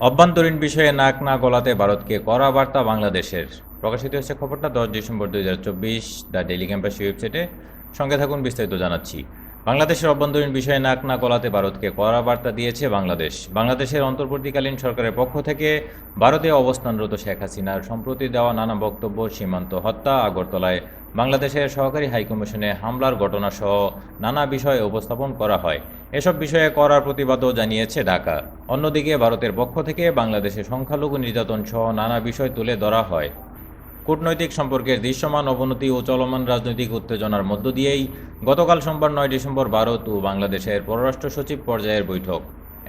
অভ্যন্তরীণ বিষয়ে নাক না গলাতে ভারতকে কড়া বার্তা বাংলাদেশের। প্রকাশিত হচ্ছে খবরটা দশ ডিসেম্বর দুই হাজার চব্বিশ, দ্য ডেলি ক্যাম্পাস ওয়েবসাইটে। সঙ্গে থাকুন, বিস্তারিত জানাচ্ছি। বাংলাদেশের অভ্যন্তরীণ বিষয়ে নাক না গলাতে ভারতকে কড়া বার্তা দিয়েছে বাংলাদেশ। বাংলাদেশের অন্তর্বর্তীকালীন সরকারের পক্ষ থেকে ভারতে অবস্থানরত শেখ হাসিনার সম্প্রতি দেওয়া নানা বক্তব্য, সীমান্ত হত্যা, আগরতলায় বাংলাদেশের সহকারী হাইকমিশনে হামলার ঘটনাসহ নানা বিষয়ে উপস্থাপন করা হয়। এসব বিষয়ে করার প্রতিবাদও জানিয়েছে ঢাকা। অন্যদিকে ভারতের পক্ষ থেকে বাংলাদেশে সংখ্যালঘু নির্যাতন সহ নানা বিষয় তুলে ধরা হয়। কূটনৈতিক সম্পর্কের দৃশ্যমান অবনতি ও চলমান রাজনৈতিক উত্তেজনার মধ্য দিয়েই গতকাল সোমবার নয় ডিসেম্বর ভারত ও বাংলাদেশের পররাষ্ট্র সচিব পর্যায়ের বৈঠক।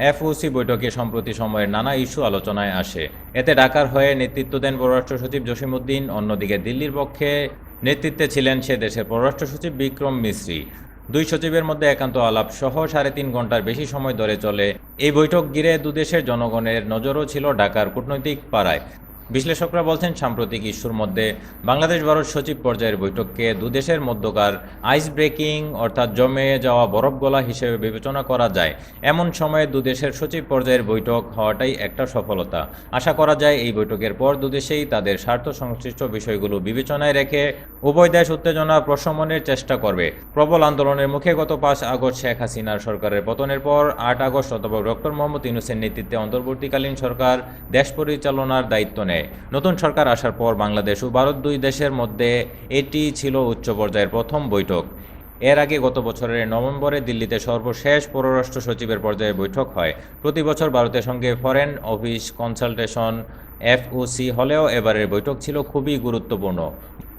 এফওসি বৈঠকে সম্প্রতি সময়ের নানা ইস্যু আলোচনায় আসে। এতে ঢাকার হয়ে নেতৃত্ব দেন পররাষ্ট্র সচিব জসিমউদ্দিন, অন্যদিকে দিল্লির পক্ষে নেতৃত্বে ছিলেন সে দেশের পররাষ্ট্র সচিব বিক্রম মিশ্রি দুই সচিবের মধ্যে একান্ত আলাপ সহ সাড়ে তিন ঘণ্টার বেশি সময় ধরে চলে। এই বৈঠক ঘিরে দুদেশের জনগণের নজরও ছিল ঢাকার কূটনৈতিক পাড়ায়। বিশ্লেষকরা বলছেন, সাম্প্রতিক ইস্যুর মধ্যে বাংলাদেশ ভারত সচিব পর্যায়ের বৈঠককে দুদেশের মধ্যকার আইস ব্রেকিং অর্থাৎ জমে যাওয়া বরফ গলা হিসেবে বিবেচনা করা যায়। এমন সময়ে দুদেশের সচিব পর্যায়ের বৈঠক হওয়াটাই একটা সফলতা। আশা করা যায়, এই বৈঠকের পর দুদেশেই তাদের স্বার্থ সংশ্লিষ্ট বিষয়গুলো বিবেচনায় রেখে উভয় দেশ উত্তেজনা প্রশমনের চেষ্টা করবে। প্রবল আন্দোলনের মুখে গত পাঁচ আগস্ট শেখ হাসিনার সরকারের পতনের পর আট আগস্ট অথবা ডক্টর মোহাম্মদ ইউনুসের নেতৃত্বে অন্তর্বর্তীকালীন সরকার দেশ পরিচালনার দায়িত্ব নেয়। নতুন সরকার আসার পর বাংলাদেশ ও ভারত দুই দেশের মধ্যে এটি ছিল উচ্চ পর্যায়ের প্রথম বৈঠক। এর আগে গত বছরের নভেম্বরে দিল্লিতে সর্বশেষ পররাষ্ট্র সচিবের পর্যায়ে বৈঠক হয়। প্রতি বছর ভারতের সঙ্গে ফরেন অফিস কনসালটেশন, এফওসি হলেও এবারের বৈঠক ছিল খুবই গুরুত্বপূর্ণ।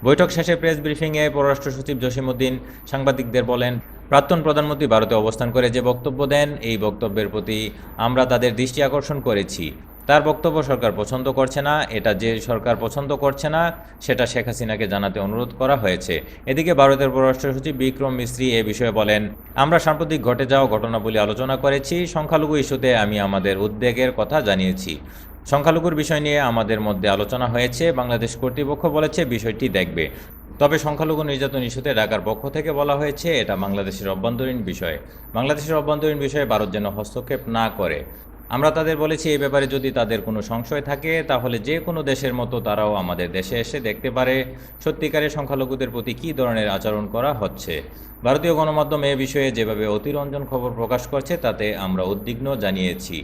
বৈঠক শেষে প্রেস ব্রিফিংয়ে পররাষ্ট্র সচিব জসিমউদ্দিন সাংবাদিকদের বলেন, প্রাক্তন প্রধানমন্ত্রী ভারতে অবস্থান করে যে বক্তব্য দেন, এই বক্তব্যের প্রতি আমরা তাদের দৃষ্টি আকর্ষণ করেছি। তার বক্তব্য সরকার পছন্দ করছে না, এটা যে সরকার পছন্দ করছে না, সেটা শেখ হাসিনাকে জানাতে অনুরোধ করা হয়েছে। এদিকে ভারতের পররাষ্ট্র সচিব বিক্রম মিস্ত্রি এ বিষয়ে বলেন, আমরা সাম্প্রতিক ঘটে যাওয়া ঘটনাবলী আলোচনা করেছি, সংখ্যালঘু ইস্যুতে আমি আমাদের উদ্বেগের কথা জানিয়েছি। সংখ্যালঘুর বিষয় নিয়ে আমাদের মধ্যে আলোচনা হয়েছে, বাংলাদেশ কর্তৃপক্ষ বলেছে বিষয়টি দেখবে। তবে সংখ্যালঘু নির্যাতন ইস্যুতে ঢাকার পক্ষ থেকে বলা হয়েছে, এটা বাংলাদেশের অভ্যন্তরীণ বিষয়। বাংলাদেশের অভ্যন্তরীণ বিষয়ে ভারত যেন হস্তক্ষেপ না করে। আমরা তাদের বলেছি এই ব্যাপারে যদি তাদের কোনো সংশয় থাকে, তাহলে যে কোনো দেশের মতো তারাও আমাদের দেশে এসে দেখতে পারে সত্যিকারের সংখ্যালঘুদের প্রতি কী ধরনের আচরণ করা হচ্ছে। ভারতীয় গণমাধ্যম এ বিষয়ে যেভাবে অতিরঞ্জন খবর প্রকাশ করছে, তাতে আমরা উদ্বিগ্ন জানিয়েছি।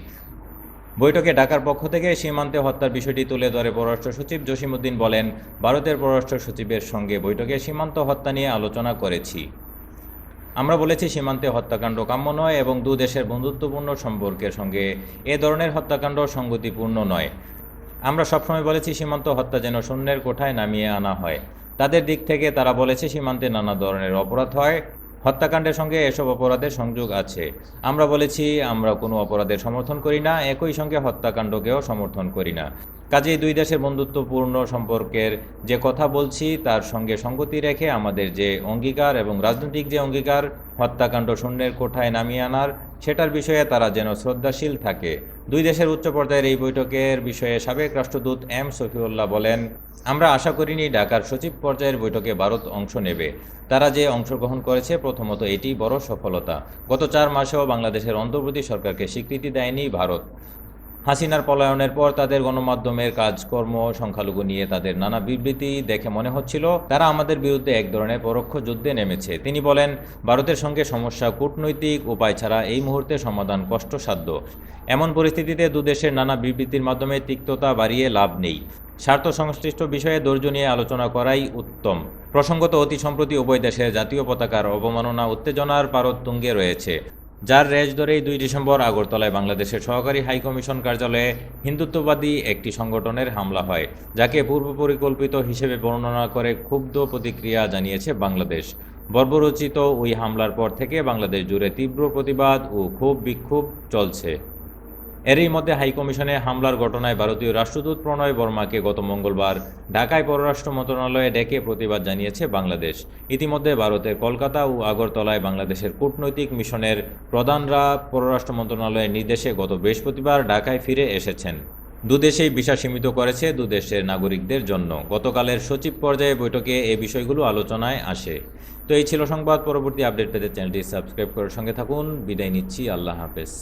বৈঠকে ঢাকার পক্ষ থেকে সীমান্তে হত্যার বিষয়টি তুলে ধরে পররাষ্ট্র সচিব জসিমউদ্দিন বলেন, ভারতের পররাষ্ট্র সচিবের সঙ্গে বৈঠকে সীমান্ত হত্যা নিয়ে আলোচনা করেছি। আমরা বলেছি সীমান্তে হত্যাকাণ্ড কাম্য নয় এবং দু দেশের বন্ধুত্বপূর্ণ সম্পর্কের সঙ্গে এ ধরনের হত্যাকাণ্ড সঙ্গতিপূর্ণ নয়। আমরা সবসময় বলেছি সীমান্ত হত্যা যেন শূন্যের কোঠায় নামিয়ে আনা হয়। তাদের দিক থেকে তারা বলেছে সীমান্তে নানা ধরনের অপরাধ হয়। হত্যাকাণ্ডের সঙ্গে এসব অপরাধের সংযোগ আছে। আমরা বলেছি, আমরা কোনো অপরাধের সমর্থন করি না, একই সঙ্গে হত্যাকাণ্ডকেও সমর্থন করি না। কাজেই দুই দেশের বন্ধুত্বপূর্ণ সম্পর্কের যে কথা বলছি, তার সঙ্গে সঙ্গতি রেখে আমাদের যে অঙ্গীকার এবং রাজনৈতিক যে অঙ্গীকার, হত্যাকাণ্ড শূন্যের কোঠায় নামিয়ে আনার সেটার বিষয়ে তারা যেন শ্রদ্ধাশীল থাকে। দুই দেশের উচ্চ পর্যায়ের এই বৈঠকের বিষয়ে সাবেক রাষ্ট্রদূত এম সফিউল্লাহ বলেন, আমরা আশা করিনি ঢাকার সচিব পর্যায়ের বৈঠকে ভারত অংশ নেবে। তারা যে অংশগ্রহণ করেছে, প্রথমত এটি বড় সফলতা। গত চার মাসেও বাংলাদেশের অন্তর্বর্তী সরকারকে স্বীকৃতি দেয়নি ভারত। হাসিনার পলায়নের পর তাদের গণমাধ্যমের কাজকর্ম সংখ্যালঘু নিয়ে তাদের নানা বিবৃতি দেখে মনে হচ্ছিল, তারা আমাদের বিরুদ্ধে এক ধরনের পরোক্ষ যুদ্ধে নেমেছে। তিনি বলেন, ভারতের সঙ্গে সমস্যা, কূটনৈতিক উপায় ছাড়া এই মুহূর্তে সমাধান কষ্টসাধ্য। এমন পরিস্থিতিতে দুদেশের নানা বিবৃতির মাধ্যমে তিক্ততা বাড়িয়ে লাভ নেই। স্বার্থ সংশ্লিষ্ট বিষয়ে ধৈর্য নিয়ে আলোচনা করাই উত্তম। প্রসঙ্গত, অতি সম্প্রতি উভয় দেশের জাতীয় পতাকার অবমাননা, উত্তেজনার পারদ তুঙ্গে রয়েছে। যার রেজ ধরেই দুই ডিসেম্বর আগরতলায় বাংলাদেশের সহকারী হাইকমিশন কার্যালয়ে হিন্দুত্ববাদী একটি সংগঠনের হামলা হয়, যাকে পূর্ব পরিকল্পিত হিসেবে বর্ণনা করে ক্ষুব্ধ প্রতিক্রিয়া জানিয়েছে বাংলাদেশ। বর্বরচিত ওই হামলার পর থেকে বাংলাদেশ জুড়ে তীব্র প্রতিবাদ ও ক্ষোভ বিক্ষোভ চলছে। এরই মধ্যে হাইকমিশনে হামলার ঘটনায় ভারতীয় রাষ্ট্রদূত প্রণয় বর্মাকে গত মঙ্গলবার ঢাকায় পররাষ্ট্র মন্ত্রণালয়ে ডেকে প্রতিবাদ জানিয়েছে বাংলাদেশ। ইতিমধ্যে ভারতের কলকাতা ও আগরতলায় বাংলাদেশের কূটনৈতিক মিশনের প্রধানরা পররাষ্ট্র মন্ত্রণালয়ের নির্দেশে গত বৃহস্পতিবার ঢাকায় ফিরে এসেছেন। দুদেশেই ভিসা সীমিত করেছে দুদেশের নাগরিকদের জন্য। গতকালের সচিব পর্যায়ে বৈঠকে এ বিষয়গুলো আলোচনায় আসে। তো এই ছিল সংবাদ। পরবর্তী আপডেট পেতে চ্যানেলটি সাবস্ক্রাইব করার সঙ্গে থাকুন। বিদায় নিচ্ছি। আল্লাহ হাফেজ।